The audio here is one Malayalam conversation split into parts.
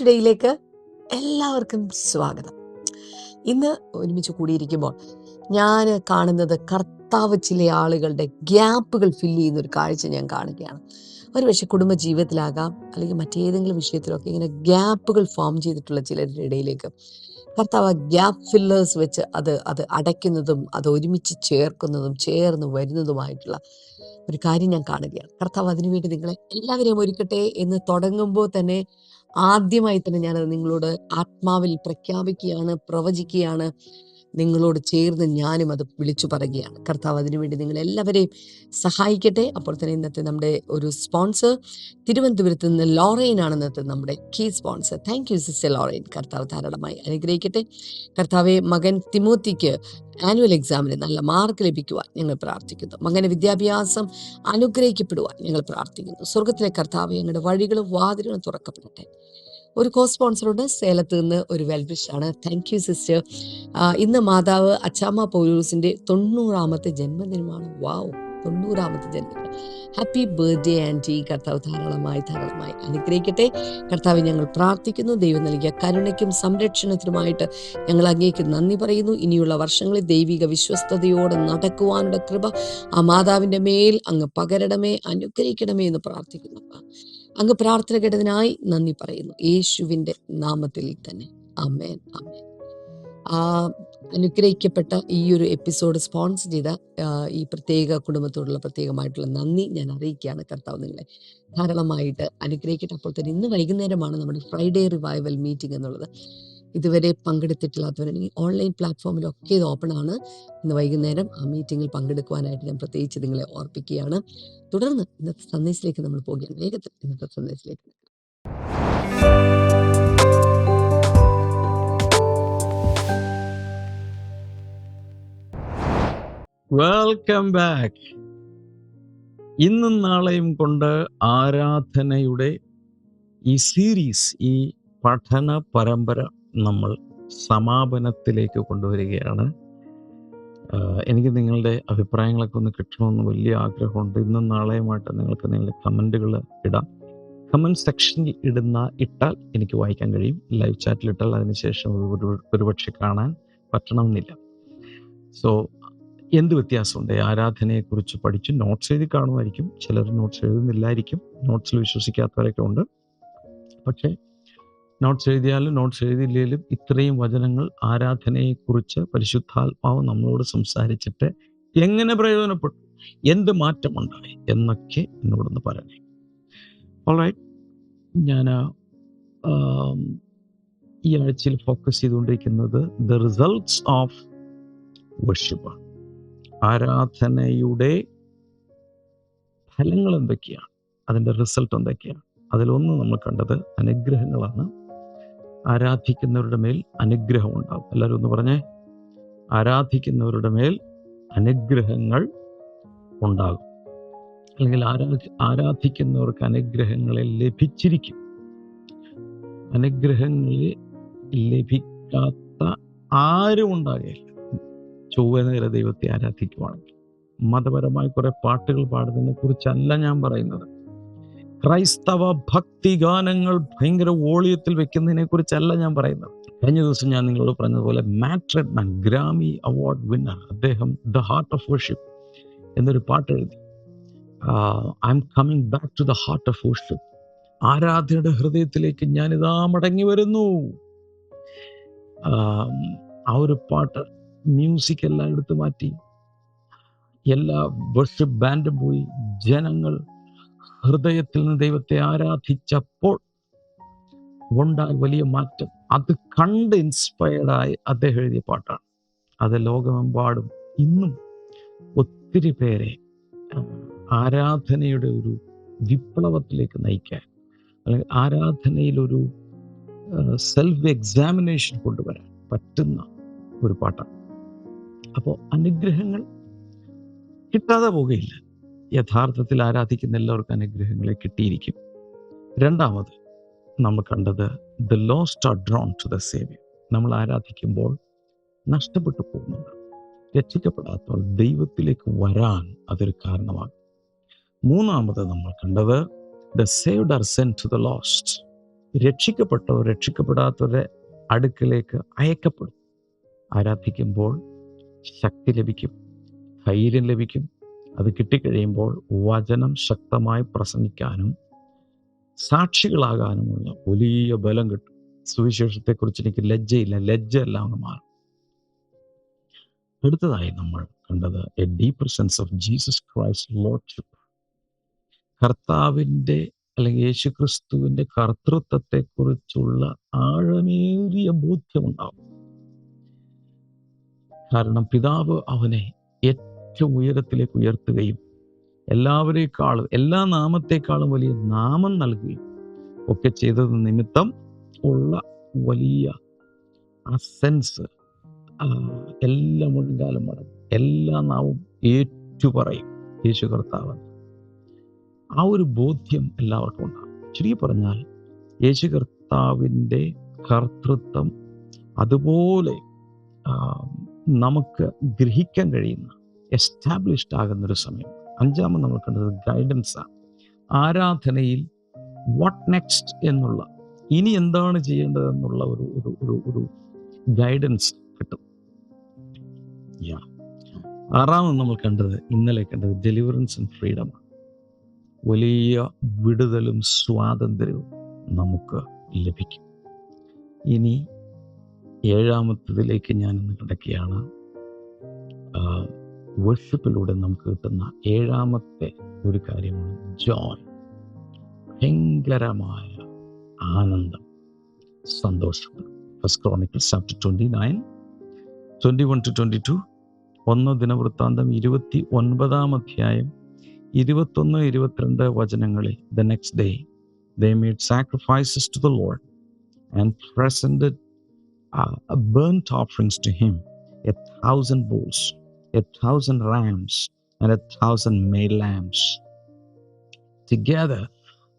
ടുഡേയിലേക്ക് എല്ലാവർക്കും സ്വാഗതം. ഇന്ന് ഒരുമിച്ച് കൂടിയിരിക്കുമ്പോൾ ഞാൻ കാണുന്നത് കർത്താവ് ചില ആളുകളുടെ ഗ്യാപ്പുകൾ ഫില്ല് ചെയ്യുന്ന ഒരു കാഴ്ച ഞാൻ കാണുകയാണ്. ഒരു പക്ഷേ കുടുംബ ജീവിതത്തിലാകാം അല്ലെങ്കിൽ മറ്റേതെങ്കിലും വിഷയത്തിലൊക്കെ ഇങ്ങനെ ഗ്യാപ്പുകൾ ഫോം ചെയ്തിട്ടുള്ള ചിലരുടെ ഇടയിലേക്ക്. കർത്താവ് ഗ്യാപ്പ് ഫില്ലേഴ്സ് വെച്ച് അത് അത് അടയ്ക്കുന്നതും അത് ഒരുമിച്ച് ചേർക്കുന്നതും ചേർന്ന് വരുന്നതുമായിട്ടുള്ള ഒരു കാര്യം ഞാൻ കാണുകയാണ്. കർത്താവ് അതിനുവേണ്ടി നിങ്ങളെ എല്ലാവരെയും ഒരുക്കട്ടെ എന്ന് തുടങ്ങുമ്പോൾ തന്നെ ആദ്യമായി തന്നെ ഞാനത് നിങ്ങളോട് ആത്മാവിൽ പ്രഖ്യാപിക്കുകയാണ് പ്രവചിക്കുകയാണ്. നിങ്ങളോട് ചേർന്ന് ഞാനും അത് വിളിച്ചു പറയുകയാണ്. കർത്താവ് അതിനുവേണ്ടി നിങ്ങൾ എല്ലാവരെയും സഹായിക്കട്ടെ. അപ്പോൾ തന്നെ ഇന്നത്തെ നമ്മുടെ ഒരു സ്പോൺസർ തിരുവനന്തപുരത്ത് നിന്ന് ലോറൈൻ ആണ് ഇന്നത്തെ നമ്മുടെ key sponsor thank you sister Lorraine. കർത്താവ് ധാരാളമായി അനുഗ്രഹിക്കട്ടെ. കർത്താവെ മകൻ തിമോത്തിക്ക് ആനുവൽ എക്സാമിന് നല്ല മാർക്ക് ലഭിക്കുവാൻ ഞങ്ങൾ പ്രാർത്ഥിക്കുന്നു. മകന് വിദ്യാഭ്യാസം അനുഗ്രഹിക്കപ്പെടുവാൻ ഞങ്ങൾ പ്രാർത്ഥിക്കുന്നു. സ്വർഗത്തിലെ കർത്താവ് ഞങ്ങളുടെ വഴികളും വാതിലുകളും തുറക്കപ്പെടട്ടെ. ഒരു കോ സ്പോൺസറുണ്ട് സേലത്ത് നിന്ന് ഒരു വെൽവിഷ് ആണ് താങ്ക് യു സിസ്റ്റർ ഇന്ന് മാതാവ് അച്ചാമ്മ പോലൂസിന്റെ തൊണ്ണൂറാമത്തെ ജന്മദിനമാണ്. വാവ് തൊണ്ണൂറാമത്തെ ജന്മദിനം. ഹാപ്പി ബർത്ത്ഡേ ആന്റി കർത്താവ് ധാരാളമായി ധാരാളമായി അനുഗ്രഹിക്കട്ടെ. കർത്താവ് ഞങ്ങൾ പ്രാർത്ഥിക്കുന്നു. ദൈവം നൽകിയ കരുണയ്ക്കും സംരക്ഷണത്തിനുമായിട്ട് ഞങ്ങൾ അങ്ങേക്ക് നന്ദി പറയുന്നു. ഇനിയുള്ള വർഷങ്ങളിൽ ദൈവിക വിശ്വസ്തയോടെ നടക്കുവാനുള്ള കൃപ ആ മാതാവിന്റെ മേൽ അങ്ങ് പകരണമേ അനുഗ്രഹിക്കണമേ എന്ന് പ്രാർത്ഥിക്കുന്നു. അങ്ങ് പ്രാർത്ഥന കേട്ടതിനായി നന്ദി പറയുന്നു. യേശുവിന്റെ നാമത്തിൽ തന്നെ. അമേൻ അമേൻ ആ അനുഗ്രഹിക്കപ്പെട്ട ഈ ഒരു എപ്പിസോഡ് സ്പോൺസർ ചെയ്ത ഈ പ്രത്യേക കുടുംബത്തോടുള്ള പ്രത്യേകമായിട്ടുള്ള നന്ദി ഞാൻ അറിയിക്കുകയാണ്. കർത്താവ് നിങ്ങളെ ധാരാളമായിട്ട് അനുഗ്രഹിക്കട്ടെ. അപ്പോൾ തന്നെ ഇന്ന് വൈകുന്നേരമാണ് നമ്മുടെ ഫ്രൈഡേ റിവൈവൽ മീറ്റിംഗ് എന്നുള്ളത്. ഇതുവരെ പങ്കെടുത്തിട്ടില്ലാത്തവരുണ്ടെങ്കിൽ ഓൺലൈൻ പ്ലാറ്റ്ഫോമിലൊക്കെ ഇത് ഓപ്പൺ ആണ്. ഇന്ന് വൈകുന്നേരം ആ മീറ്റിങ്ങിൽ പങ്കെടുക്കുവാനായിട്ട് ഞാൻ പ്രത്യേകിച്ച് നിങ്ങളെ ഓർപ്പിക്കുകയാണ്. തുടർന്ന് ഇന്നത്തെ സന്ദേശത്തിലേക്ക് നമ്മൾ പോകുകയാണ് വേഗത്തിൽ ഇന്നത്തെ സന്ദേശത്തിലേക്ക് വെൽക്കം ബാക്ക് ഇന്നും നാളെയും കൊണ്ട് ആരാധനയുടെ ഈ സീരീസ് ഈ പഠന പരമ്പര നമ്മൾ സമാപനത്തിലേക്ക് കൊണ്ടുവരികയാണ്. എനിക്ക് നിങ്ങളുടെ അഭിപ്രായങ്ങളൊക്കെ ഒന്ന് കിട്ടണമെന്ന് വലിയ ആഗ്രഹമുണ്ട്. ഇന്നും നാളെയുമായിട്ട് നിങ്ങൾക്ക് നിങ്ങളുടെ കമന്റുകൾ ഇടാം. കമന്റ് സെക്ഷനിൽ ഇടുന്ന ഇട്ടാൽ എനിക്ക് വായിക്കാൻ കഴിയും. ലൈവ് ചാറ്റിൽ ഇട്ടാൽ അതിനുശേഷം ഒരു- ഒരുപക്ഷെ കാണാൻ പറ്റണമെന്നില്ല. സോ എന്ത് വ്യത്യാസമുണ്ട്? ആരാധനയെ ആരാധനയെക്കുറിച്ച് പഠിച്ച് നോട്ട്സ് എഴുതി കാണുമായിരിക്കും. ചിലർ നോട്ട്സ് എഴുതുന്നില്ലായിരിക്കും. നോട്ട്സിൽ വിശ്വസിക്കാത്തവരൊക്കെ ഉണ്ട്. പക്ഷേ നോട്ട്സ് എഴുതിയാലും നോട്ട്സ് എഴുതിയില്ലെങ്കിലും ഇത്രയും വചനങ്ങൾ ആരാധനയെക്കുറിച്ച് പരിശുദ്ധാത്മാവ് നമ്മളോട് സംസാരിച്ചിട്ട് എങ്ങനെ പ്രയോജനപ്പെട്ടു? എന്ത് മാറ്റമുണ്ടായി? എന്നൊക്കെ എന്നോടൊന്ന് പറയണേ. ഓൾറൈറ്റ് ഞാൻ ഈ ആഴ്ചയിൽ ഫോക്കസ് ചെയ്തുകൊണ്ടിരിക്കുന്നത് ദ റിസൾട്ട്സ് ഓഫ് വർഷിപ്പ് ആരാധനയുടെ ഫലങ്ങൾ എന്തൊക്കെയാണ്? അതിന്റെ റിസൾട്ട് എന്തൊക്കെയാണ്? അതിലൊന്ന് നമ്മൾ കണ്ടത് അനുഗ്രഹങ്ങളാണ്. ആരാധിക്കുന്നവരുടെ മേൽ അനുഗ്രഹം ഉണ്ടാകും എല്ലാവരും ഒന്ന് പറഞ്ഞേ. ആരാധിക്കുന്നവരുടെ മേൽ അനുഗ്രഹങ്ങൾ ഉണ്ടാകും. അല്ലെങ്കിൽ ആരാധി ആരാധിക്കുന്നവർക്ക് അനുഗ്രഹങ്ങളെ ലഭിച്ചിരിക്കും. അനുഗ്രഹങ്ങളെ ലഭിക്കാത്ത ആരും ഉണ്ടാകില്ല ചൊവ്വ നേരെ ദൈവത്തെ ആരാധിക്കുവാണെങ്കിൽ. മതപരമായ കുറെ പാട്ടുകൾ പാടുന്നതിനെ കുറിച്ചല്ല ഞാൻ പറയുന്നത്. ക്രൈസ്തവ ഭക്തി ഗാനങ്ങൾ ഭയങ്കര വോളിയത്തിൽ വെക്കുന്നതിനെ കുറിച്ചല്ല ഞാൻ പറയുന്നത്. കഴിഞ്ഞ ദിവസം ഞാൻ നിങ്ങളോട് പറഞ്ഞതുപോലെ Matt Redman Grammy award winner അദ്ദേഹം ദ ഹാർട്ട് ഓഫ് വർഷിപ്പ് എന്നൊരു പാട്ട് എഴുതി. I'm coming back to the heart of worship ആരാധനയുടെ ഹൃദയത്തിലേക്ക് ഞാനിതാ മടങ്ങി വരുന്നു. ആ ഒരു പാട്ട് മ്യൂസിക് എല്ലാം എടുത്തു മാറ്റി. എല്ലാ വർഷിപ്പ് ബാൻഡും പോയി. ജനങ്ങൾ ഹൃദയത്തിൽ നിന്ന് ദൈവത്തെ ആരാധിച്ചപ്പോൾ ഉണ്ടായ വലിയ മാറ്റം. അത് കണ്ട് ഇൻസ്പയർഡായി അദ്ദേഹം എഴുതിയ പാട്ടാണ്. അത് ലോകമെമ്പാടും ഇന്നും ഒത്തിരി പേരെ ആരാധനയുടെ ഒരു വിപ്ലവത്തിലേക്ക് നയിക്കാൻ അല്ലെങ്കിൽ ആരാധനയിലൊരു സെൽഫ് എക്സാമിനേഷൻ കൊണ്ടുവരാൻ പറ്റുന്ന ഒരു പാട്ടാണ്. അപ്പോൾ അനുഗ്രഹങ്ങൾ കിട്ടാതെ പോകുകയില്ല യഥാർത്ഥത്തിൽ ആരാധിക്കുന്ന എല്ലാവർക്കും അനുഗ്രഹങ്ങളെ കിട്ടിയിരിക്കും. രണ്ടാമത് നമ്മൾ കണ്ടത് the lost are drawn to the saviour നമ്മൾ ആരാധിക്കുമ്പോൾ നഷ്ടപ്പെട്ടു പോകുന്നുണ്ട് രക്ഷിക്കപ്പെടാത്തവർ ദൈവത്തിലേക്ക് വരാൻ അതൊരു കാരണമാകും. മൂന്നാമത് നമ്മൾ കണ്ടത് the saved are sent to the lost രക്ഷിക്കപ്പെട്ടവർ രക്ഷിക്കപ്പെടാത്തവരെ അടുക്കിലേക്ക് അയക്കപ്പെടും. ആരാധിക്കുമ്പോൾ ശക്തി ലഭിക്കും ധൈര്യം ലഭിക്കും അത് കിട്ടിക്കഴിയുമ്പോൾ വചനം ശക്തമായി പ്രസംഗിക്കാനും സാക്ഷികളാകാനുമുള്ള വലിയ ബലം കിട്ടും. സുവിശേഷത്തെക്കുറിച്ച് എനിക്ക് ലജ്ജയില്ല. ലജ്ജ എല്ലാം മാറും. അടുത്തതായി നമ്മൾ കണ്ടത് a deeper sense of Jesus Christ lordship കർത്താവിന്റെ അല്ലെങ്കിൽ യേശു ക്രിസ്തുവിന്റെ കർത്തൃത്വത്തെക്കുറിച്ചുള്ള ആഴമേറിയ ബോധ്യമുണ്ടാവും. കാരണം പിതാവ് അവനെ ഏറ്റവും ഉയരത്തിലേക്ക് ഉയർത്തുകയും എല്ലാവരേക്കാളും എല്ലാ നാമത്തെക്കാളും വലിയ നാമം നൽകുകയും ഒക്കെ ചെയ്തത് നിമിത്തം ഉള്ള വലിയ ആ സെൻസ് എല്ലാം മുൻകാലം മടങ്ങും. എല്ലാ നാവും ഏറ്റുപറയും യേശു കർത്താവ്. ആ ഒരു ബോധ്യം എല്ലാവർക്കും ഉണ്ടാകും. ചുരുക്കി പറഞ്ഞാൽ യേശു കർത്താവിന്റെ കർത്തൃത്വം അതുപോലെ നമുക്ക് ഗ്രഹിക്കാൻ കഴിയുന്ന എസ്റ്റാബ്ലിഷ്ഡ് ആകുന്ന ഒരു സമയം. അഞ്ചാമത് നമ്മൾ കണ്ടത് ഗൈഡൻസ് ആണ് ആരാധനയിൽ വാട്ട് നെക്സ്റ്റ് എന്നുള്ള ഇനി എന്താണ് ചെയ്യേണ്ടത് എന്നുള്ള ഒരു ഒരു ഒരു ഒരു ഗൈഡൻസ് കിട്ടും. യാ ആറാമത് നമ്മൾ കണ്ടത് ഇന്നലെ കണ്ടത് ഡെലിവറൻസ് ആൻഡ് ഫ്രീഡം വലിയ വിടുതലും സ്വാതന്ത്ര്യവും നമുക്ക് ലഭിക്കും. ഇനി ഏഴാമത്തതിലേക്ക് ഞാൻ ഇന്ന് കിടക്കുകയാണ് വർഷിപ്പിലൂടെ നമുക്ക് കിട്ടുന്ന ഏഴാമത്തെ ഒരു കാര്യമാണ് ജോയ് ഭയങ്കരമായ ആനന്ദം. സന്തോഷം. First Chronicles chapter twenty nine twenty one to twenty two ഒന്ന് ദിനവൃത്താന്തം ഇരുപത്തി ഒൻപതാം അധ്യായം ഇരുപത്തൊന്ന് ഇരുപത്തിരണ്ട് വചനങ്ങളിൽ the next day they made sacrifices to the Lord and presented burn offerings to him a thousand bulls, a thousand rams, and a thousand male lambs, together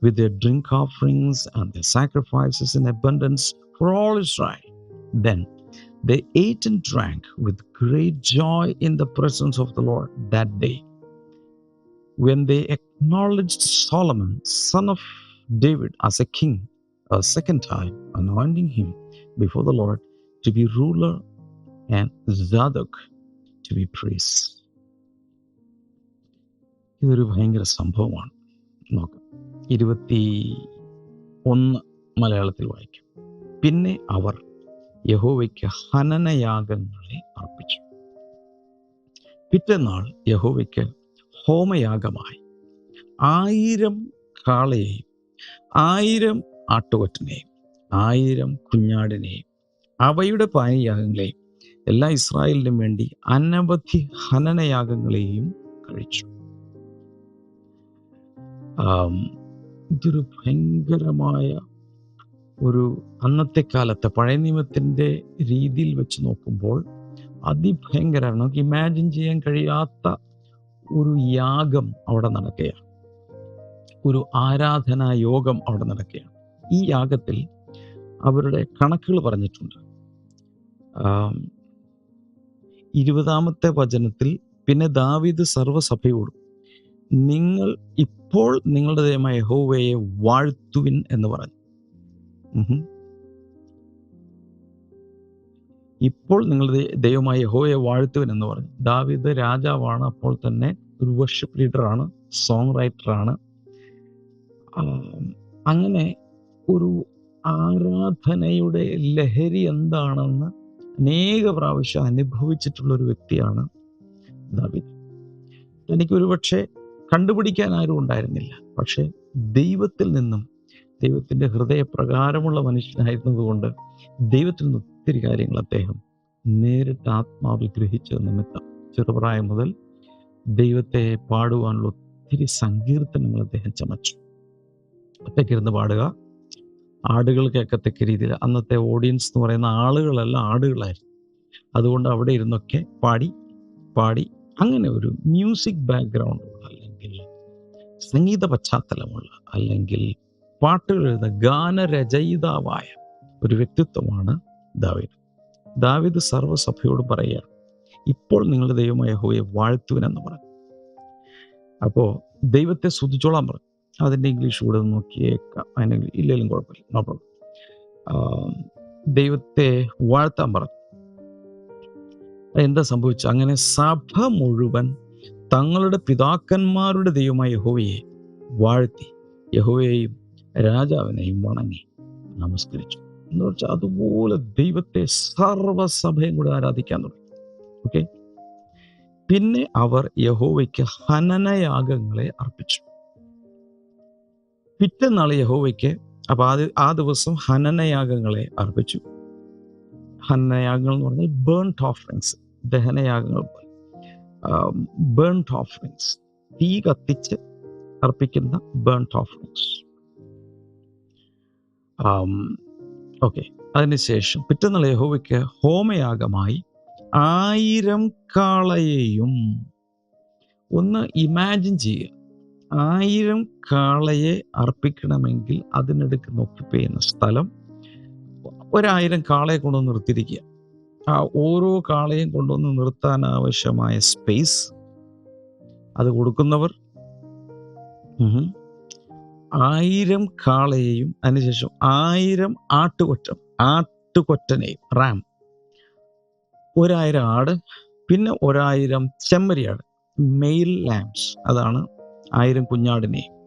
with their drink offerings and their sacrifices in abundance for all Israel. Then they ate and drank with great joy in the presence of the Lord that day. When they acknowledged Solomon, son of David, as a king, a second time, anointing him before the Lord to be ruler and Zadok to be priest. ഇതൊരു ഭയങ്കര സംഭവമാണ്. നോക്കാം. ഇരുപത്തി ഒന്ന് മലയാളത്തിൽ വായിക്കും. പിന്നെ അവർ യഹോവയ്ക്ക് ഹനനയാഗങ്ങളെ അർപ്പിച്ചു. പിറ്റേന്നാൾ യഹോവയ്ക്ക് ഹോമയാഗമായി ആയിരം കാളയെയും ആയിരം ആട്ടുകൊറ്റനെയും ആയിരം കുഞ്ഞാടിനെയും അവയുടെ പാനീയാഗങ്ങളെയും എല്ലാ ഇസ്രായേലിനും വേണ്ടി അനവധി ഹനനയാഗങ്ങളെയും കഴിച്ചു. ഇതൊരു ഭയങ്കരമായ ഒരു അന്നത്തെ കാലത്തെ പഴയ നിയമത്തിന്റെ രീതിയിൽ വെച്ച് നോക്കുമ്പോൾ അതിഭയങ്കരമാണ്. നമുക്ക് ഇമാജിൻ ചെയ്യാൻ കഴിയാത്ത ഒരു യാഗം അവിടെ നടക്കുകയാണ്. ഒരു ആരാധനാ യോഗം അവിടെ നടക്കുകയാണ്. ഈ യാഗത്തിൽ അവരുടെ കണക്കുകൾ പറഞ്ഞിട്ടുണ്ട്. ഇരുപതാമത്തെ വചനത്തിൽ പിന്നെ ദാവീദ് സർവസഭയോടും നിങ്ങൾ ഇപ്പോൾ നിങ്ങളുടെ ദൈവമായ ഹോവയെ വാഴ്ത്തുവിൻ എന്ന് പറഞ്ഞു. ഇപ്പോൾ നിങ്ങളുടെ ദൈവമായ യഹോവയെ വാഴ്ത്തുവിൻ എന്ന് പറഞ്ഞു. ദാവീദ് രാജാവാണ് അപ്പോൾ തന്നെ ഒരു വർഷിപ്പ് ലീഡറാണ് സോങ് റൈറ്ററാണ് അങ്ങനെ ഒരു ആരാധനയുടെ ലഹരി എന്താണെന്ന് അനേക പ്രാവശ്യം അനുഭവിച്ചിട്ടുള്ള ഒരു വ്യക്തിയാണ് ദാവീദ്. തനിക്ക് ഒരുപക്ഷെ കണ്ടുപിടിക്കാൻ ആരും ഉണ്ടായിരുന്നില്ല. പക്ഷേ ദൈവത്തിൽ നിന്നും ദൈവത്തിന്റെ ഹൃദയപ്രകാരമുള്ള മനുഷ്യനായിരുന്നതുകൊണ്ട് ദൈവത്തിൽ നിന്ന് ഒത്തിരി കാര്യങ്ങൾ അദ്ദേഹം നേരിട്ട് ആത്മാവിൽ ഗ്രഹിച്ചത് നിമിത്തം. ചെറുപ്രായം മുതൽ ദൈവത്തെ പാടുവാനുള്ള ഒത്തിരി സങ്കീർത്തനങ്ങൾ അദ്ദേഹം ചമച്ചു. ഒറ്റയ്ക്കിരുന്ന് പാടുക ആടുകൾ കേൾക്കത്തക്ക രീതിയിൽ അന്നത്തെ ഓഡിയൻസ് എന്ന് പറയുന്ന ആളുകളല്ല ആടുകളായിരുന്നു. അതുകൊണ്ട് അവിടെ ഇരുന്നൊക്കെ പാടി പാടി അങ്ങനെ ഒരു മ്യൂസിക് ബാക്ക്ഗ്രൗണ്ട് അല്ലെങ്കിൽ സംഗീത പശ്ചാത്തലമുള്ള അല്ലെങ്കിൽ പാട്ടുകൾ എഴുതുന്ന ഗാനരചയിതാവായ ഒരു വ്യക്തിത്വമാണ് ദാവിദ്. ദാവിദ് സർവസഭയോട് പറയുക ഇപ്പോൾ നിങ്ങളുടെ ദൈവമായ ഹോയെ വാഴ്ത്തുവിനെന്ന് പറഞ്ഞു. അപ്പോൾ ദൈവത്തെ സ്തുതിച്ചോളാൻ പറഞ്ഞു. അതിന്റെ ഇംഗ്ലീഷ് കൂടെ നോക്കിയേക്കാം. അതിന് ഇല്ലെങ്കിലും കുഴപ്പമില്ല. നോ പ്രോബ്ലം ദൈവത്തെ വാഴ്ത്താൻ പറഞ്ഞു. എന്താ സംഭവിച്ചു അങ്ങനെ സഭ മുഴുവൻ തങ്ങളുടെ പിതാക്കന്മാരുടെ ദൈവമായ യഹോവയെ വാഴ്ത്തി യഹോവയെയും രാജാവിനെയും വണങ്ങി നമസ്കരിച്ചു. എന്ന് വെച്ചാൽ അതുപോലെ ദൈവത്തെ സർവസഭയും കൂടെ ആരാധിക്കാൻ തുടങ്ങി. ഓക്കെ പിന്നെ അവർ യഹോവയ്ക്ക് ഹനനയാഗങ്ങളെ അർപ്പിച്ചു. പിറ്റന്നാൾ യഹോവയ്ക്ക് അപ്പൊ ആ ആ ദിവസം ഹനനയാഗങ്ങളെ അർപ്പിച്ചു. ഹനനയാഗങ്ങൾ എന്ന് പറഞ്ഞാൽ ബേൺ ഓഫറിങ്സ് ദഹനയാഗങ്ങൾ ബേൺ ഓഫറിങ്സ് തീ കത്തിച്ച് അർപ്പിക്കുന്ന ബേൺ ഓഫറിങ്സ് ഓക്കെ അതിനുശേഷം പിറ്റന്നാൾ യഹോവയ്ക്ക് ഹോമയാഗമായി ആയിരം കാളയെയും ഒന്ന് ഇമാജിൻ ചെയ്യുക. ആയിരം കാളയെ അർപ്പിക്കണമെങ്കിൽ അതിനെടുക്കുന്ന നോക്കി ചെയ്യുന്ന സ്ഥലം ഒരായിരം കാളയെ കൊണ്ടുവന്ന് നിർത്തിയിരിക്കുക ആ ഓരോ കാളയും കൊണ്ടുവന്ന് നിർത്താൻ ആവശ്യമായ സ്പേസ് അത് കൊടുക്കുന്നവർ. ആയിരം കാളയെയും അതിനുശേഷം ആയിരം ആട്ടുകൊറ്റം ആട്ടുകൊറ്റനെയും റാം ഒരായിരം ആട് പിന്നെ ഒരായിരം ചെമ്മരിയാട് മെയിൽ ലാംസ് അതാണ് ആയിരം കുഞ്ഞാടിനെ.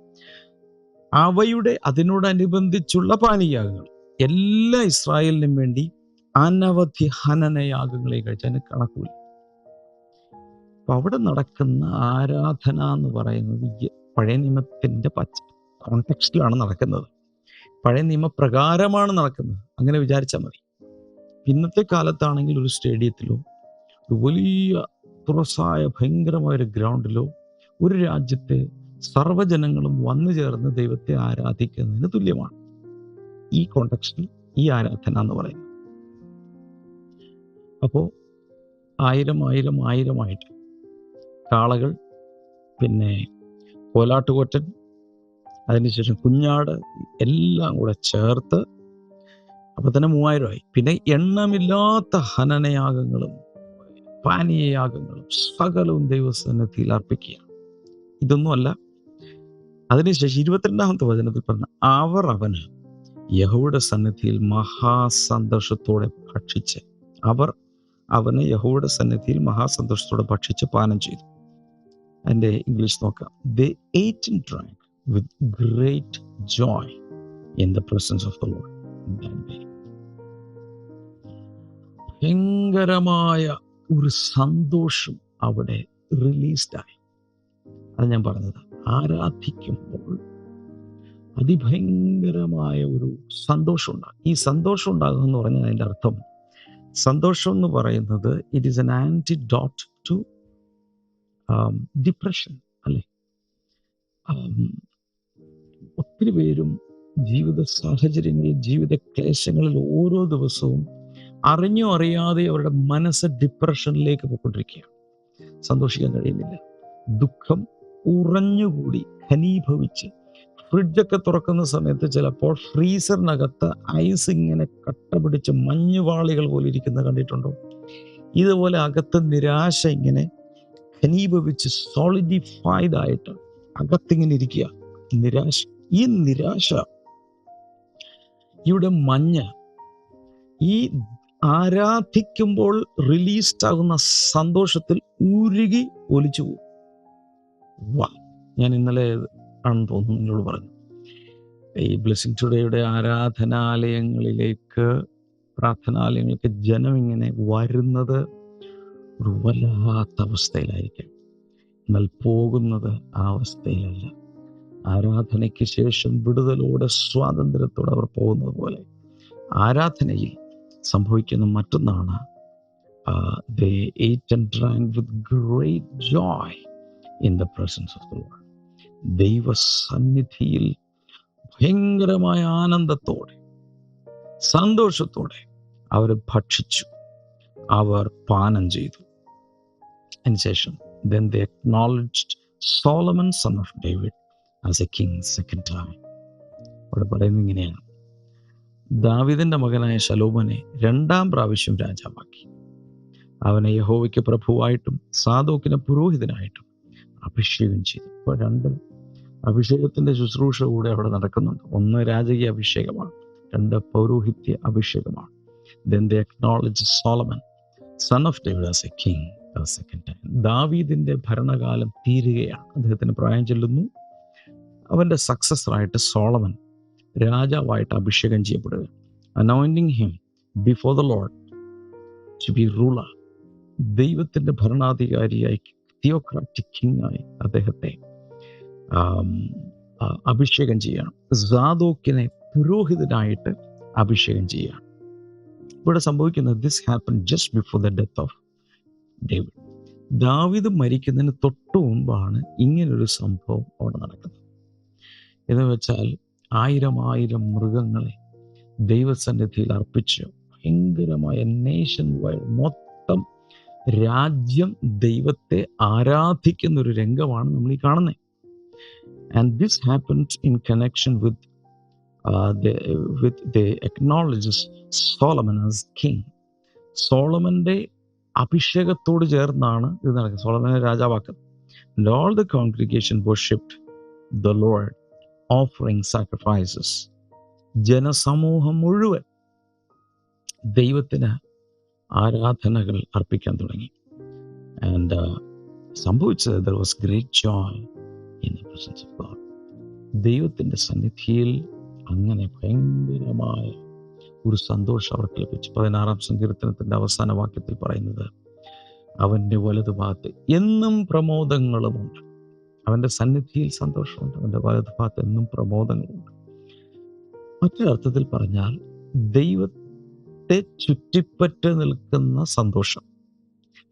അവയുടെ അതിനോടനുബന്ധിച്ചുള്ള പാനീയാഗങ്ങൾ എല്ലാ ഇസ്രായേലിനും വേണ്ടി അനവധി ഹനനയാഗങ്ങളെ കഴിച്ച് അതിന് കണക്കൂല അപ്പൊ അവിടെ നടക്കുന്ന ആരാധന എന്ന് പറയുന്നത് പഴയ നിയമത്തിന്റെ പച്ച കോണ്ടെക്സ്റ്റിലാണ് നടക്കുന്നത്. പഴയ നിയമപ്രകാരമാണ് നടക്കുന്നത്. അങ്ങനെ വിചാരിച്ചാൽ മതി. ഇന്നത്തെ കാലത്താണെങ്കിൽ ഒരു സ്റ്റേഡിയത്തിലോ ഒരു വലിയ തുറസായ ഭയങ്കരമായ ഒരു ഗ്രൗണ്ടിലോ ഒരു രാജ്യത്തെ സർവജനങ്ങളും വന്നു ചേർന്ന് ദൈവത്തെ ആരാധിക്കുന്നതിന് തുല്യമാണ്. ഈ കോണ്ടക്സ്റ്റിൽ ഈ ആരാധന എന്ന് പറയുന്നത്. അപ്പോൾ ആയിരം ആയിരം ആയിരമായിട്ട് കാളകൾ പിന്നെ കോലാട്ടുകൊറ്റൻ അതിനുശേഷം കുഞ്ഞാട് എല്ലാം കൂടെ ചേർത്ത് അപ്പൊ തന്നെ മൂവായിരമായി. പിന്നെ എണ്ണമില്ലാത്ത ഹനനയാഗങ്ങളും പാനീയയാഗങ്ങളും സകലവും ദൈവസന്നിധിയിൽ അർപ്പിക്കുക ഇതൊന്നുമല്ല. അതിനുശേഷം ഇരുപത്തിരണ്ടാമത്തെ വചനത്തിൽ പറഞ്ഞ അവർ അവന് യഹോയുടെ സന്നിധിയിൽ മഹാസന്തോഷത്തോടെ ഭക്ഷിച്ച് അവർ അവന് യഹോയുടെ സന്നിധിയിൽ മഹാസന്തോഷത്തോടെ ഭക്ഷിച്ച് പാനം ചെയ്തു. എന്റെ ഇംഗ്ലീഷ് നോക്കാം. The ate drank with great joy in the presence of the Lord ഭയങ്കരമായ ഒരു സന്തോഷം അവിടെ റിലീസ്ഡായി അത് ഞാൻ പറഞ്ഞത്. ആരാധിക്കുമ്പോൾ അതിഭയങ്കരമായ ഒരു സന്തോഷം ഉണ്ടാകും ഈ സന്തോഷം ഉണ്ടാകും എന്ന് പറഞ്ഞാൽ അതിന്റെ അർത്ഥം സന്തോഷം എന്ന് പറയുന്നത് it is an antidote to depression അല്ലെ? ഒത്തിരി പേരും ജീവിത സാഹചര്യങ്ങളിൽ ജീവിത ക്ലേശങ്ങളിൽ ഓരോ ദിവസവും അറിഞ്ഞോ അറിയാതെ അവരുടെ മനസ്സ് ഡിപ്രഷനിലേക്ക് പോയിക്കൊണ്ടിരിക്കുകയാണ്. സന്തോഷിക്കാൻ കഴിയുന്നില്ല. ദുഃഖം ഉറഞ്ഞുകൂടി ഘനീഭവിച്ച്. ഫ്രിഡ്ജൊക്കെ തുറക്കുന്ന സമയത്ത് ചിലപ്പോൾ ഫ്രീസറിനകത്ത് ഐസ് ഇങ്ങനെ കട്ട പിടിച്ച് മഞ്ഞുവാളികൾ പോലെ ഇരിക്കുന്ന കണ്ടിട്ടുണ്ടോ? ഇതുപോലെ അകത്ത് നിരാശ ഇങ്ങനെ ഘനീഭവിച്ച് സോളിഡിഫൈഡ് ആയിട്ട് അകത്തിങ്ങനെ ഇരിക്കുക. നിരാശ. ഈ നിരാശ ഇവിടെ മഞ്ഞ് ഈ ആരാധിക്കുമ്പോൾ റിലീസ്ഡ് ആകുന്ന സന്തോഷത്തിൽ ഉരുകി ഒലിച്ചു പോകും വാ. ഞാൻ ഇന്നലെ ആണെന്ന് തോന്നുന്നു നിങ്ങളോട് പറഞ്ഞു. ഈ ബ്ലെസ്സിങ് ടുഡേയുടെ ആരാധനാലയങ്ങളിലേക്ക് പ്രാർത്ഥനാലയങ്ങൾക്ക് ജനം ഇങ്ങനെ വരുന്നത് ഒരു വല്ലാത്ത അവസ്ഥയിലായിരിക്കും. എന്നാൽ പോകുന്നത് ആ അവസ്ഥയിലല്ല. ആരാധനയ്ക്ക് ശേഷം വിടുതലോടെ സ്വാതന്ത്ര്യത്തോടെ അവർ പോകുന്നത് പോലെ. ആരാധനയിൽ സംഭവിക്കുന്ന മറ്റൊന്നാണ് they ate and with great joy in the presence of the ദൈവ ദൈവസന്നിധിയിൽ ഭയങ്കരമായ ആനന്ദത്തോടെ സന്തോഷത്തോടെ അവർ ഭക്ഷിച്ചു. അവർ പാനം ചെയ്തു. അതിനുശേഷം then the acknowledged Solomon son of David as a king second time. അവിടെ പറയുന്നത് ഇങ്ങനെയാണ്. ദാവിദിന്റെ മകനായ ശലോമനെ രണ്ടാം പ്രാവശ്യം രാജാവാക്കി. അവനെ യഹോവയ്ക്ക് പ്രഭുവായിട്ടും സാധോക്കിന് പുരോഹിതനായിട്ടും അഭിഷേകം ചെയ്തു. ഇപ്പോൾ രണ്ട് അഭിഷേകത്തിന്റെ ശുശ്രൂഷ കൂടെ അവിടെ നടക്കുന്നുണ്ട്. ഒന്ന് രാജകീയ അഭിഷേകമാണ് രണ്ട് പൗരോഹിത്യ അഭിഷേകമാണ്. Then the acknowledge Solomon son of David as a king second time ദാവീദിന്റെ ഭരണകാലം തീരുകയാണ്. അദ്ദേഹത്തിന് പ്രായം ചെല്ലുന്നു. അവന്റെ സക്സസറായിട്ട് സോളമൻ രാജാവായിട്ട് അഭിഷേകം ചെയ്യപ്പെടുക anointing him before the Lord to be ruler ദൈവത്തിന്റെ ഭരണാധികാരിയായി തിയോക്രാറ്റിക് കിങ് ആയി അദ്ദേഹത്തെ അഭിഷേകം ചെയ്യണം. സാദോക്കിനെ പുരോഹിതനായിട്ട് അഭിഷേകം ചെയ്യുകയാണ് ഇവിടെ സംഭവിക്കുന്നത് this happen just before the death of David David മരിക്കുന്നതിന് തൊട്ടു മുമ്പാണ് ഇങ്ങനൊരു സംഭവം അവിടെ നടക്കുന്നത്. എന്ന് വെച്ചാൽ ആയിരം ആയിരം മൃഗങ്ങളെ ദൈവസന്നിധിയിൽ അർപ്പിച്ച് ഭയങ്കരമായ നേഷൻ വൈഡ് മൊത്തം രാജ്യം ദൈവത്തെ ആരാധിക്കുന്ന ഒരു രംഗമാണ് നമ്മൾ ഈ കാണുന്നത് and this happens in connection with with the Solomon as king സോളമന്റെ അഭിഷേകത്തോട് ചേർന്നാണ് ഇത് നടക്കുന്നത്. സോളമനെ രാജാവാക്കുന്നത് all the congregation worshipped the Lord offering sacrifices ജനസമൂഹം മുഴുവൻ ദൈവത്തിന് ആരാധനകൾ അർപ്പിക്കാൻ തുടങ്ങി. ആൻഡ് സംഭവിച്ചത് there was great joy in the presence of God ദൈവത്തിന്റെ സന്നിധിയിൽ അങ്ങനെ ഭയങ്കരമായ ഒരു സന്തോഷം അവർക്ക് ലഭിച്ചു. പതിനാറാം സങ്കീർത്തനത്തിന്റെ അവസാന വാക്യത്തിൽ പറയുന്നത് അവന്റെ വലതുഭാഗത്ത് എന്നും പ്രമോദങ്ങളുമുണ്ട് അവന്റെ സന്നിധിയിൽ സന്തോഷമുണ്ട് അവന്റെ വലതുഭാഗത്ത് എന്നും പ്രമോദങ്ങളുണ്ട്. മറ്റൊരർത്ഥത്തിൽ പറഞ്ഞാൽ ദൈവത്തെ ചുറ്റിപ്പറ്റി നിൽക്കുന്ന സന്തോഷം.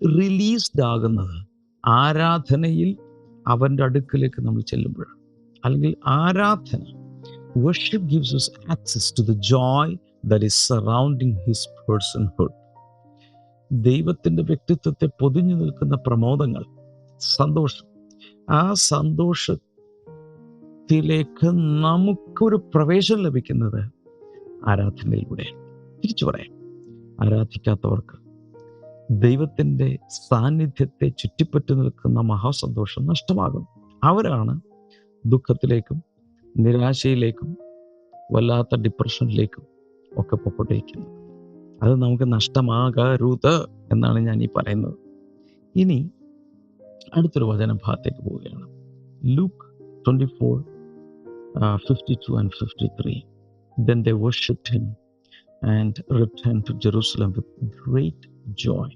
റിലീസ്ഡ് ആകുന്നത് ആരാധനയിൽ അവന്റെ അടുക്കിലേക്ക് നമ്മൾ ചെല്ലുമ്പോഴാണ്. അല്ലെങ്കിൽ ആരാധന worship gives us access to the joy that is surrounding his personhood. ദൈവത്തിന്റെ വ്യക്തിത്വത്തെ പൊതിഞ്ഞു നിൽക്കുന്ന പ്രമോദങ്ങൾ സന്തോഷം. ആ സന്തോഷത്തിലേക്ക് നമുക്കൊരു പ്രവേശനം ലഭിക്കുന്നത് ആരാധനയിലൂടെ തിരിച്ചു പറയാം ആരാധിക്കാത്തവർക്ക് ദൈവത്തിന്റെ സാന്നിധ്യത്തെ ചുറ്റിപ്പറ്റി നിൽക്കുന്ന മഹാസന്തോഷം നഷ്ടമാകും അവരാണ് ദുഃഖത്തിലേക്കും നിരാശയിലേക്കും വല്ലാത്ത ഡിപ്രഷനിലേക്കും ഒക്കെ പൊക്കോട്ടിരിക്കുന്നത് അത് നമുക്ക് നഷ്ടമാകരുത് എന്നാണ് ഞാൻ ഈ പറയുന്നത്. ഇനി അടുത്തൊരു വചന ഭാഗത്തേക്ക് പോവുകയാണ്. Luke twenty four fifty two and fifty three then the worshipped him and returned to Jerusalem with great joy.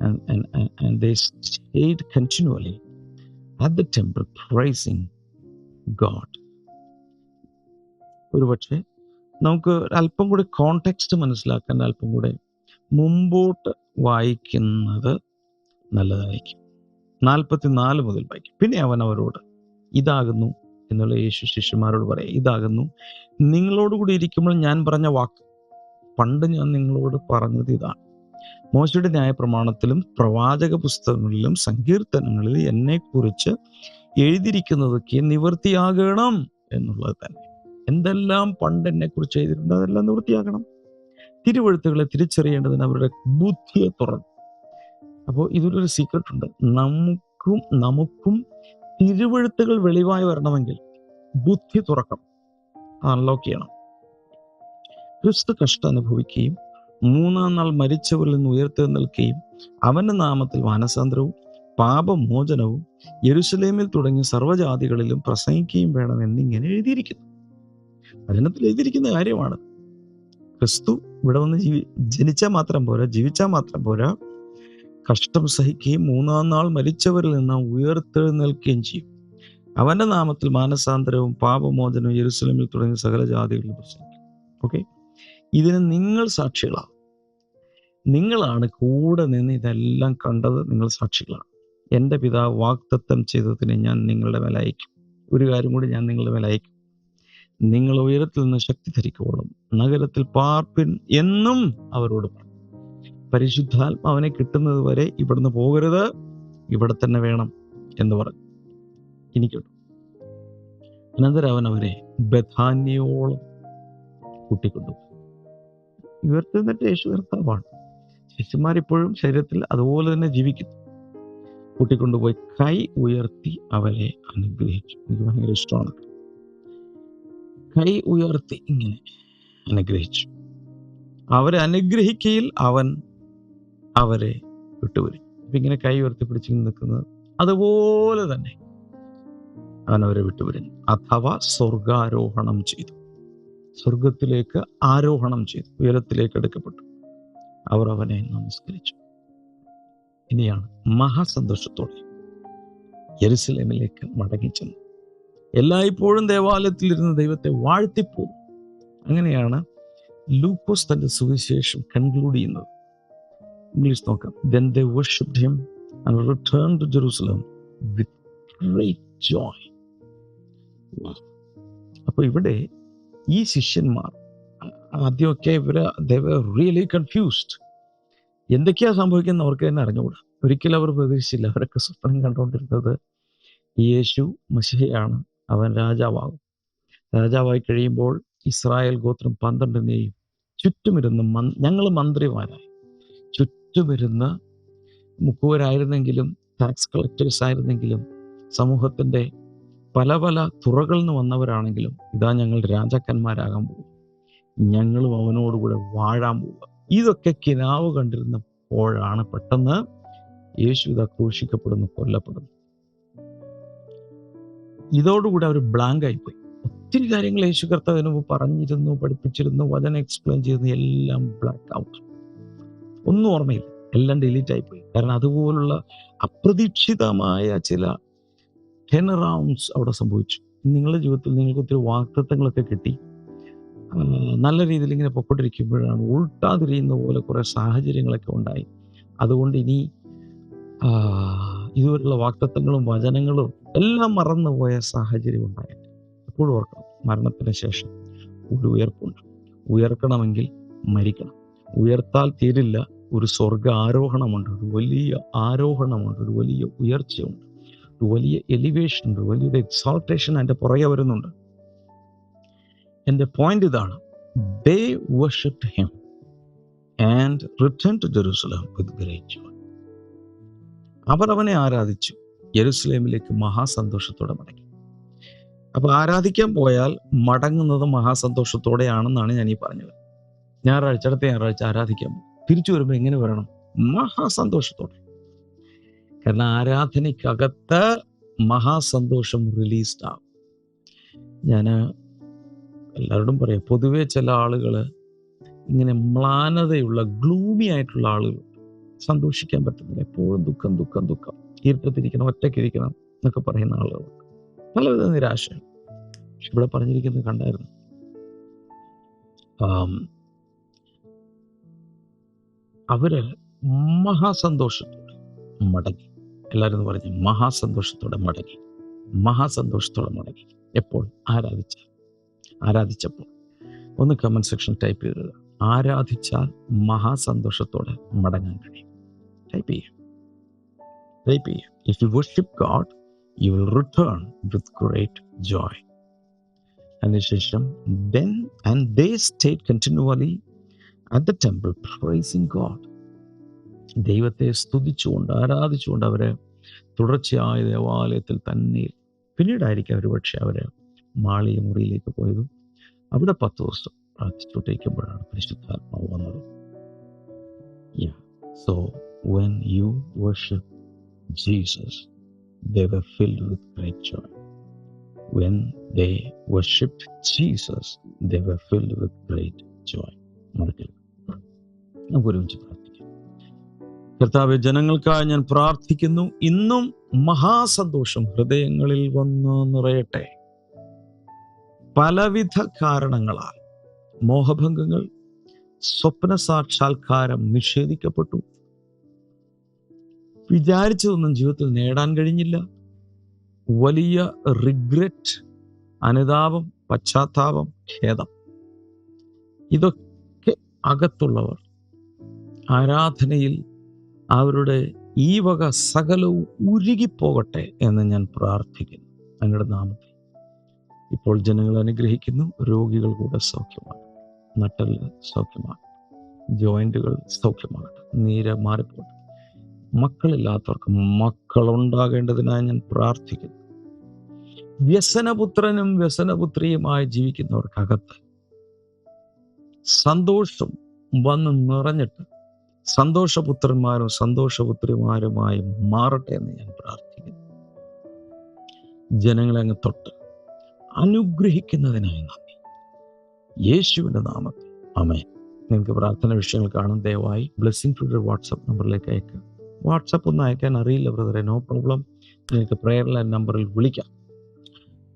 and, and, and, and they stayed continually at the temple praising God. ഒരുപക്ഷെ നമുക്ക് അല്പം കൂടി കോണ്ടെക്സ്റ്റ് മനസ്സിലാക്കാൻ അല്പം കൂടെ മുമ്പോട്ട് വായിക്കുന്നത് നല്ലതായിരിക്കും നാൽപ്പത്തി നാല് മുതൽ വായിക്കും പിന്നെ അവൻ അവരോട് ഇതാകുന്നു എന്നുള്ള യേശു ശിഷ്യന്മാരോട് പറയാം ഇതാകുന്നു നിങ്ങളോട് കൂടി ഇരിക്കുമ്പോൾ ഞാൻ പറഞ്ഞ വാക്ക് പണ്ട് ഞാൻ നിങ്ങളോട് പറഞ്ഞത് ഇതാണ്. മോശയുടെ ന്യായപ്രമാണത്തിലും പ്രവാചക പുസ്തകങ്ങളിലും സങ്കീർത്തനങ്ങളിലും എന്നെക്കുറിച്ച് എഴുതിയിരിക്കുന്നതൊക്കെ നിവൃത്തിയാകണം എന്നുള്ളത് തന്നെ. എന്തെല്ലാം പണ്ട് എന്നെ കുറിച്ച് എഴുതിയിട്ടുണ്ട് അതെല്ലാം നിവൃത്തിയാകണം. തിരുവഴുത്തുകളെ തിരിച്ചറിയേണ്ടതിന് അവരുടെ ബുദ്ധിയെ തുറന്നു. അപ്പോൾ ഇതിലൊരു സീക്രട്ട് ഉണ്ട്. നമുക്കും നമുക്കും തിരുവഴുത്തുകൾ വെളിവായി വരണമെങ്കിൽ ബുദ്ധി തുറക്കണം. അൺലോക്ക് ചെയ്യണം. ക്രിസ്തു കഷ്ടം അനുഭവിക്കുകയും മൂന്നാം നാൾ മരിച്ചവരിൽ നിന്ന് ഉയർത്തെഴുന്നേൽക്കുകയും അവന്റെ നാമത്തിൽ മാനസാന്തരവും പാപമോചനവും യെരുസലേമിൽ തുടങ്ങിയ സർവജാതികളിലും പ്രസംഗിക്കുകയും വേണം എന്നിങ്ങനെ എഴുതിയിരിക്കുന്നു. വചനത്തിൽ എഴുതിയിരിക്കുന്ന കാര്യമാണ്. ക്രിസ്തു ഇവിടെ വന്ന് ജീവി ജനിച്ചാൽ മാത്രം പോരാ ജീവിച്ചാൽ മാത്രം പോരാ കഷ്ടം സഹിക്കുകയും മൂന്നാം നാൾ മരിച്ചവരിൽ നിന്ന് ഉയർത്തെഴുന്നേൽക്കുകയും ചെയ്യും. അവന്റെ നാമത്തിൽ മാനസാന്തരവും പാപമോചനവും യെരുസലേമിൽ തുടങ്ങിയ സകല ജാതികളിലും പ്രസംഗിക്കും. ഓക്കെ ഇതിന് നിങ്ങൾ സാക്ഷികളാണ്. നിങ്ങളാണ് കൂടെ നിന്ന് ഇതെല്ലാം കണ്ടത് നിങ്ങൾ സാക്ഷികളാണ്. എന്റെ പിതാവ് വാക്തത്വം ചെയ്തതിനെ ഞാൻ നിങ്ങളുടെ മേലെ അയക്കും. ഒരു കാര്യം കൂടി ഞാൻ നിങ്ങളുടെ മേലെ അയക്കും. നിങ്ങൾ ഉയരത്തിൽ നിന്ന് ശക്തി ധരിക്കോളും നഗരത്തിൽ പാർപ്പിൻ എന്നും അവരോട് പറഞ്ഞു പരിശുദ്ധാത്മാവനെ കിട്ടുന്നത് വരെ ഇവിടുന്ന് പോകരുത് ഇവിടെ തന്നെ വേണം എന്ന് പറഞ്ഞു എനിക്ക് അനന്തരം അവൻ അവരെ ബഥാന്യോളം കൂട്ടിക്കൊണ്ടുപോയി ഉയർത്തുന്നിട്ട് യേശു കർത്താവാണ്. ശിശുമാരിപ്പോഴും ശരീരത്തിൽ അതുപോലെ തന്നെ ജീവിക്കുന്നു. കൂട്ടിക്കൊണ്ടുപോയി കൈ ഉയർത്തി അവരെ അനുഗ്രഹിച്ചു. എനിക്ക് ഭയങ്കര ഇഷ്ടമാണ്. കൈ ഉയർത്തി ഇങ്ങനെ അനുഗ്രഹിച്ചു. അവരെ അനുഗ്രഹിക്കയിൽ അവൻ അവരെ വിട്ടുവരും അപ്പൊ ഇങ്ങനെ കൈ ഉയർത്തി പിടിച്ച് നിൽക്കുന്നത് അതുപോലെ തന്നെ അവൻ അവരെ വിട്ടുപോരുന്നു അഥവാ സ്വർഗാരോഹണം ചെയ്തു. സ്വർഗത്തിലേക്ക് ആരോഹണം ചെയ്തു. ഉയരത്തിലേക്ക് എടുക്കപ്പെട്ടു. അവർ അവനെ നമസ്കരിച്ചു. ഇനിയാണ് മഹാസന്തോഷത്തോടെ യെരുസലേമിലേക്ക് മടങ്ങിച്ചെന്നു. എല്ലായ്പ്പോഴും ദേവാലയത്തിൽ ഇരുന്ന് ദൈവത്തെ വാഴ്ത്തിപ്പോകും. അങ്ങനെയാണ് ലൂക്കോസ് തന്റെ സുവിശേഷം കൺക്ലൂഡ് ചെയ്യുന്നത്. ഇംഗ്ലീഷ് നോക്കാം. Then return to Jerusalem with great joy അപ്പൊ ഇവിടെ ഈ ശിഷ്യന്മാർ ആദ്യമൊക്കെ ഇവർ റിയലി കൺഫ്യൂസ്ഡ് എന്തൊക്കെയാ സംഭവിക്കുന്നത് അവർക്ക് തന്നെ അറിഞ്ഞുകൂടാ. ഒരിക്കലും അവർ പ്രതീക്ഷിച്ചില്ല. അവരൊക്കെ സ്വപ്നം കണ്ടുകൊണ്ടിരുന്നത് യേശു മഷിഹയാണ് അവൻ രാജാവാകും. രാജാവായി കഴിയുമ്പോൾ ഇസ്രായേൽ ഗോത്രം പന്ത്രണ്ടിനെയും ചുറ്റുമിരുന്ന് ഞങ്ങൾ മന്ത്രിമാരായി. ചുറ്റുമിരുന്ന് മുക്കുവരായിരുന്നെങ്കിലും ടാക്സ് കളക്ടേഴ്സ് ആയിരുന്നെങ്കിലും സമൂഹത്തിന്റെ പല പല തുറകളിൽ നിന്ന് വന്നവരാണെങ്കിലും ഇതാ ഞങ്ങൾ രാജാക്കന്മാരാകാൻ പോകും ഞങ്ങളും അവനോടുകൂടെ വാഴാൻ പോവുക ഇതൊക്കെ കിനാവ് കണ്ടിരുന്നപ്പോഴാണ് പെട്ടെന്ന് യേശു ഇതാ ക്രൂശിക്കപ്പെടുന്നു കൊല്ലപ്പെടുന്നു. ഇതോടുകൂടി അവർ ബ്ലാങ്ക് ആയിപ്പോയി. ഒത്തിരി കാര്യങ്ങൾ യേശു കർത്താവിന് പറഞ്ഞിരുന്നു പഠിപ്പിച്ചിരുന്നു വചനം എക്സ്പ്ലെയിൻ ചെയ്തിരുന്നു എല്ലാം ബ്ലാക്ക് ഔട്ട് ഒന്നും ഓർമ്മയില്ല. എല്ലാം ഡിലീറ്റ് ആയിപ്പോയി. കാരണം അതുപോലുള്ള അപ്രതീക്ഷിതമായ ചില ടേൺ റൗണ്ട്സ് അവിടെ സംഭവിച്ചു. നിങ്ങളുടെ ജീവിതത്തിൽ നിങ്ങൾക്ക് ഒത്തിരി വാക്തത്വങ്ങളൊക്കെ കിട്ടി. നല്ല രീതിയിൽ ഇങ്ങനെ പൊക്കോട്ടിരിക്കുമ്പോഴാണ് ഉൾട്ടാതിരിയുന്ന പോലെ കുറേ സാഹചര്യങ്ങളൊക്കെ ഉണ്ടായി. അതുകൊണ്ട് ഇനി ഇതുവരെയുള്ള വാക്തത്വങ്ങളും വചനങ്ങളും എല്ലാം മറന്നുപോയ സാഹചര്യം ഉണ്ടായി. എപ്പോഴും ഓർക്കണം മരണത്തിന് ശേഷം ഒരു ഉയർപ്പുണ്ട്. ഉയർക്കണമെങ്കിൽ മരിക്കണം. ഉയർത്താൽ തീരില്ല. ഒരു സ്വർഗ ആരോഹണമുണ്ട് ഒരു വലിയ ആരോഹണമുണ്ട്. ഒരു വലിയ ഉയർച്ചയുണ്ട്. വലിയ എലിവേഷൻ ഉണ്ട് വലിയൊരു എക്സോൾട്ടേഷൻ അതിന്റെ പുറകെ വരുന്നുണ്ട്. എന്റെ പോയിന്റ് ഇതാണ്. They worshipped him and return to Jerusalem with great അവർ അവനെ ആരാധിച്ചു. ജെറുസലേമിലേക്ക് മഹാസന്തോഷത്തോടെ മടങ്ങി. അപ്പൊ ആരാധിക്കാൻ പോയാൽ മടങ്ങുന്നത് മഹാസന്തോഷത്തോടെയാണെന്നാണ് ഞാൻ ഈ പറഞ്ഞത്. ഞായറാഴ്ച അടുത്ത ഞായറാഴ്ച ആരാധിക്കാൻ തിരിച്ചു വരുമ്പോൾ എങ്ങനെ വരണം? മഹാസന്തോഷത്തോടെ. കാരണം ആരാധനയ്ക്കകത്ത് മഹാസന്തോഷം റിലീസ്ഡ് ആവും. ഞാൻ എല്ലാവരോടും പറയാം പൊതുവെ ചില ആളുകൾ ഇങ്ങനെ മ്ലാനതയുള്ള ഗ്ലൂമി ആയിട്ടുള്ള ആളുകൾ സന്തോഷിക്കാൻ പറ്റുന്നില്ല. എപ്പോഴും ദുഃഖം ദുഃഖം ദുഃഖം. ഇരുട്ടത്തിരിക്കണം ഒറ്റയ്ക്കിരിക്കണം എന്നൊക്കെ പറയുന്ന ആളുകൾ നല്ലവിധ നിരാശയാണ്. പക്ഷെ ഇവിടെ പറഞ്ഞിരിക്കുന്നത് കണ്ടായിരുന്നു. അവർ മഹാസന്തോഷത്തോടെ മടങ്ങി. എല്ലാവരും എന്ന് പറഞ്ഞ് മഹാസന്തോഷത്തോടെ മടങ്ങി. മഹാസന്തോഷത്തോടെ മടങ്ങി. എപ്പോൾ? ആരാധിച്ച ആരാധിച്ചപ്പോൾ. ഒന്ന് കമന്റ് സെക്ഷൻ ടൈപ്പ് ചെയ്തത് ആരാധിച്ചാൽ മഹാസന്തോഷത്തോടെ മടങ്ങാൻ കഴിയും. ടൈപ്പ് ചെയ്യാം. ടൈപ്പ് ചെയ്യാം. If you worship God you will return with great joy അതിനുശേഷം then and they stayed continually at the temple praising God ദൈവത്തെ സ്തുതിച്ചുകൊണ്ട് ആരാധിച്ചുകൊണ്ട് അവരെ തുടർച്ചയായ ദേവാലയത്തിൽ തന്നെ പിന്നീടായിരിക്കും അവർ പക്ഷെ അവർ മാളിക മുറിയിലേക്ക് പോയതും അവിടെ പത്ത് ദിവസം പ്രാർത്ഥിച്ചുകൊണ്ടിരിക്കുമ്പോഴാണ് പരിശുദ്ധാത്മാവ് വന്നത്. So when you worship Jesus they were filled with great joy. When they worshipped Jesus, നമുക്ക് ഒരുമിച്ച് പ്രാർത്ഥിക്കാം. കർത്താവ് ജനങ്ങൾക്കായി ഞാൻ പ്രാർത്ഥിക്കുന്നു. ഇന്നും മഹാസന്തോഷം ഹൃദയങ്ങളിൽ വന്ന് നിറയട്ടെ. പലവിധ കാരണങ്ങളാൽ മോഹഭംഗങ്ങൾ സ്വപ്ന സാക്ഷാത്കാരം നിഷേധിക്കപ്പെട്ടു. വിചാരിച്ചതൊന്നും ജീവിതത്തിൽ നേടാൻ കഴിഞ്ഞില്ല. വലിയ റിഗ്രറ്റ് അനുതാപം പശ്ചാത്താപം ഖേദം. ഇതൊക്കെ അകത്തുള്ളവർ ആരാധനയിൽ അവരുടെ ഈ വക സകലവും ഉരുകിപ്പോകട്ടെ എന്ന് ഞാൻ പ്രാർത്ഥിക്കുന്നു. അങ്ങയുടെ നാമത്തിൽ ഇപ്പോൾ ജനങ്ങൾ അനുഗ്രഹിക്കുന്നു. രോഗികൾ കൂടെ സൗഖ്യമാണ് നട്ടൽ സൗഖ്യമാണ് ജോയിന്റുകൾ സൗഖ്യമാകട്ടെ. നീര മാറിപ്പോട്ടെ മക്കളില്ലാത്തവർക്ക് മക്കളുണ്ടാകേണ്ടതിനായി ഞാൻ പ്രാർത്ഥിക്കുന്നു. വ്യസനപുത്രനും വ്യസനപുത്രിയുമായി ജീവിക്കുന്നവർക്കകത്ത് സന്തോഷം വന്ന് നിറഞ്ഞിട്ട് സന്തോഷപുത്രന്മാരും സന്തോഷപുത്രിമാരുമായി മാറട്ടെ എന്ന് ഞാൻ പ്രാർത്ഥിക്കുന്നു. ജനങ്ങളെ അങ്ങ് തൊട്ട് അനുഗ്രഹിക്കുന്നതിനായി നന്ദി. യേശുവിന്റെ നാമത്തിൽ. അമേ നിങ്ങൾക്ക് പ്രാർത്ഥന വിഷയങ്ങൾ കാണും. ദയവായി ബ്ലെസ്സിങ് ടു വാട്സപ്പ് നമ്പറിലേക്ക് അയക്കുക. വാട്സപ്പ് ഒന്നും അയക്കാൻ അറിയില്ല ബ്രദറെ നോ പ്രോബ്ലം നിങ്ങൾക്ക് പ്രെയർ ലൈൻ നമ്പറിൽ വിളിക്കാം.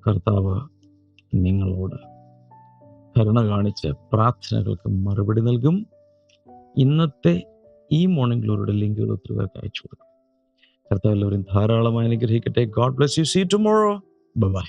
കർത്താവ് നിങ്ങളോട് കരുണ കാണിച്ച് പ്രാർത്ഥനകൾക്ക് മറുപടി നൽകും. ഇന്നത്തെ ഈ മോർണിംഗ് ഗ്ലോറിയുടെ ലിങ്കുകൾ ഒത്തിരി പേർക്ക് അയച്ചു കൊടുക്കും കർത്താവ് എല്ലാവരും ധാരാളമായി അനുഗ്രഹിക്കട്ടെ. God bless you see tomorrow bye